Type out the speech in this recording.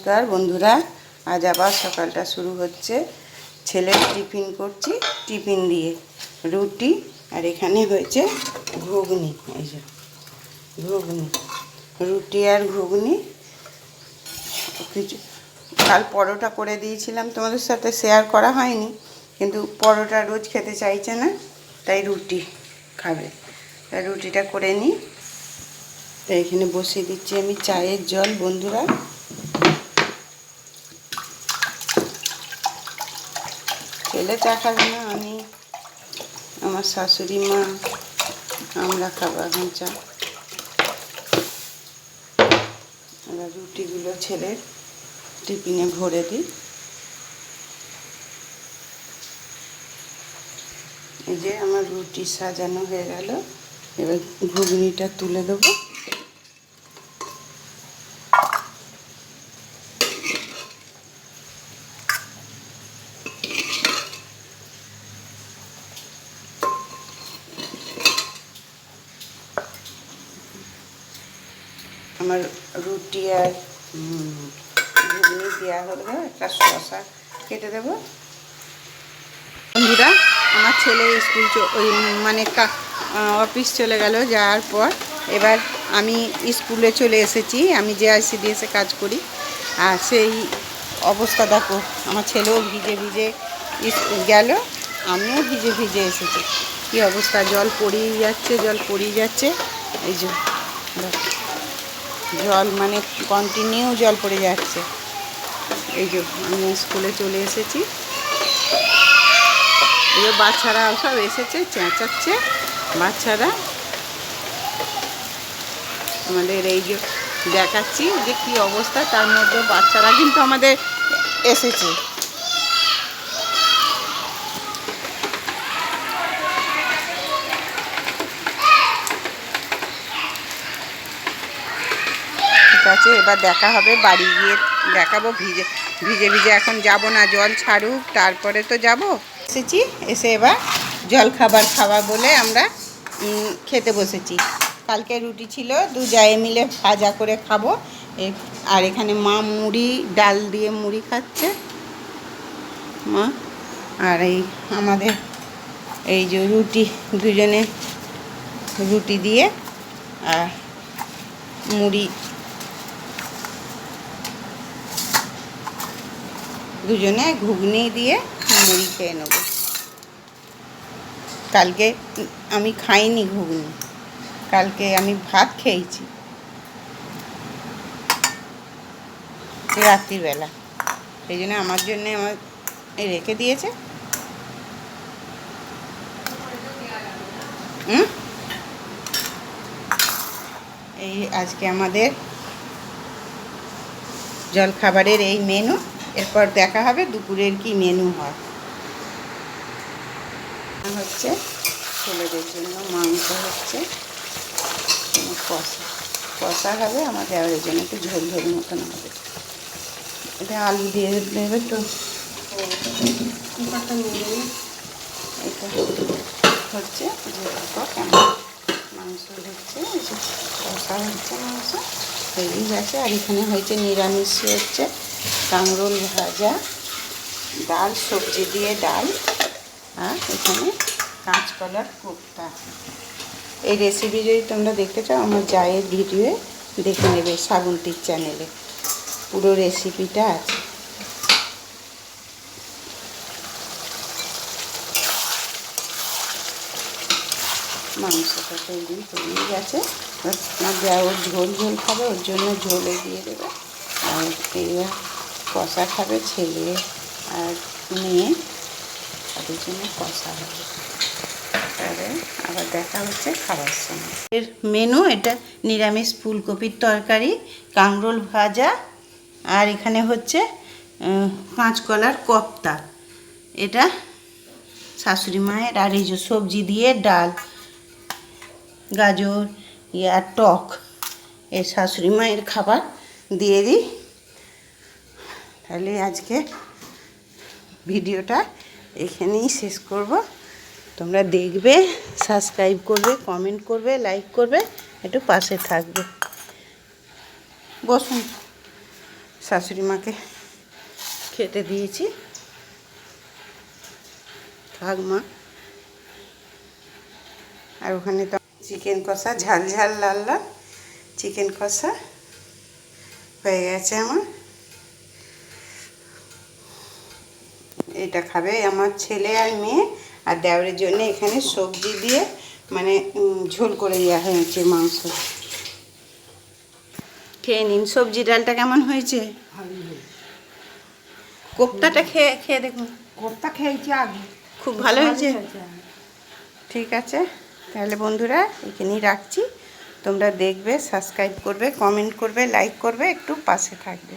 নমস্কার বন্ধুরা, আজ আবার সকালটা শুরু হচ্ছে। ছেলের টিফিন করছি, টিফিন দিয়ে রুটি, আর এখানে হয়েছে ঘুগনি, এই যে ঘুগনি, রুটি আর ঘুগনি। কিছু, কাল পরোটা করে দিয়েছিলাম, তোমাদের সাথে শেয়ার করা হয়নি, কিন্তু পরোটা রোজ খেতে চাইছে না, তাই রুটি খাবে। তাই রুটিটা করে নিই। এখানে বসিয়ে দিচ্ছি আমি চায়ের জল, বন্ধুরা। ছেলে চা খাবে না, আমি আমার শাশুড়ি মা, আমরা খাব এখন চা। রুটিগুলো ছেলের টিফিনে ভরে দিই। এই যে আমার রুটি সাজানো হয়ে গেল, এবার ঘুগনিটা তুলে দেবো। আমার রুটি আর ঘুগনি দেওয়া হলো একটা শশা কেটে দেবো। বন্ধুরা, আমার ছেলে স্কুল ওই মানে অফিস চলে গেল যাওয়ার পর। এবার আমি স্কুলে চলে এসেছি, আমি যে আইসিডিএসে কাজ করি। আর সেই অবস্থা দেখো, আমার ছেলেও ভিজে ভিজে গেল, আমিও ভিজে ভিজে এসেছি। কী অবস্থা? জল পড়িয়ে যাচ্ছে, জল পড়িয়ে যাচ্ছে। এই যে, দেখো। জল মানে কন্টিনিউ জল পড়ে যাচ্ছে। এই যে আমি স্কুলে চলে এসেছি। এই যে বাচ্চারা সব এসেছে, চেঁচাচ্ছে। বাচ্চারা আমাদের এই যে দেখাচ্ছি যে কি অবস্থা, তার মধ্যে বাচ্চারা কিন্তু আমাদের এসেছে। আছে, এবার দেখা হবে, বাড়ি গিয়ে দেখাবো, ভিজে ভিজে ভিজে এখন যাব না, জল ছাড়ুক, তারপরে তো যাব। এসেছি, এসে এবার জল খাবার খাওয়া বলে আমরা খেতে বসেছি। কালকে রুটি ছিল দু জায়ে মিলে ভাজা করে খাব। আর এখানে মা মুড়ি, ডাল দিয়ে মুড়ি খাচ্ছে। মা, আর এই আমাদের, এই যে রুটি, দুজনে রুটি দিয়ে, আর মুড়ি দুজনে ঘুগনি দিয়ে মুড়ি খেয়ে নেব। কালকে আমি খাইনি ঘুগনি। কালকে আমি ভাত খেয়েছি। রাত্রিবেলা। সেই জন্য আমার জন্য আমার রেখে দিয়েছে। এই আজকে আমাদের জলখাবারের এই মেনু এরপর দেখা হবে দুপুরের কি মেনু হয়। হচ্ছে ছেলেদের জন্য মাংস হচ্ছে। কষা কষা হবে আমার দেওয়ারের জন্য একটু ঝোল ঝোল মতন হবে। এটা আলু দিয়ে দেবে তো। এটা হচ্ছে কেমন মাংস হচ্ছে কষা হচ্ছে মাংস। হয়েই গেছে আর এখানে হয়েছে নিরামিষ হচ্ছে। কাঁকরোল ভাজা, ডাল, সবজি দিয়ে ডাল আর এখানে কাঁচকলার কোপ্তা। এই রেসিপি যদি তোমরা দেখতে চাও, আমার জায়ের ভিডিওয়ে দেখে নেবে শ্রাবন্তীর চ্যানেলে পুরো রেসিপিটা আছে। মাংসটা তৈরি হয়ে গেছে। আমার যা ওর ঝোল ঝোল খাবে, ওর জন্য ঝোলে দিয়ে দেবে। আর কষা খাবে ছেলে আর মেয়ে। তাদের জন্য কষা হবে। তাহলে আবার দেখা হচ্ছে খাবার সময়। এর মেনু এটা নিরামিষ ফুলকপির তরকারি, কাঁকরোল ভাজা, আর এখানে হচ্ছে কাঁচকলার কপ্তা। এটা শাশুড়ি মায়ের আর এই যে সবজি দিয়ে ডাল, গাজর, ইয়া, টক। এই শাশুড়ি মায়ের খাবার। দিয়ে দিই। তাহলে আজকে ভিডিওটা এখানেই শেষ করব। তোমরা দেখবে সাবস্ক্রাইব করবে কমেন্ট করবে লাইক করবে, একটু পাশে থাকবে। বসুন, শাশুড়ি মাকে খেতে দিয়েছি। থাক মা। আর ওখানে তো চিকেন কষা, ঝাল ঝাল লাল লাল চিকেন কষা হয়ে গেছে আমার। এটা খাবে আমার ছেলে আর মেয়ে। আর দেওরের জন্য এখানে সবজি দিয়ে মানে ঝোল করে দেওয়া হয়েছে মাংস। খেয়ে নিন সবজি ডালটা কেমন হয়েছে? কোপ্তাটা খেয়ে খেয়ে দেখুন। কোপ্তা খেয়েছি আগে। খুব ভালো হয়েছে? ঠিক আছে। তাহলে বন্ধুরা এখানেই রাখছি। তোমরা দেখবে সাবস্ক্রাইব করবে কমেন্ট করবে লাইক করবে একটু পাশে থাকবে।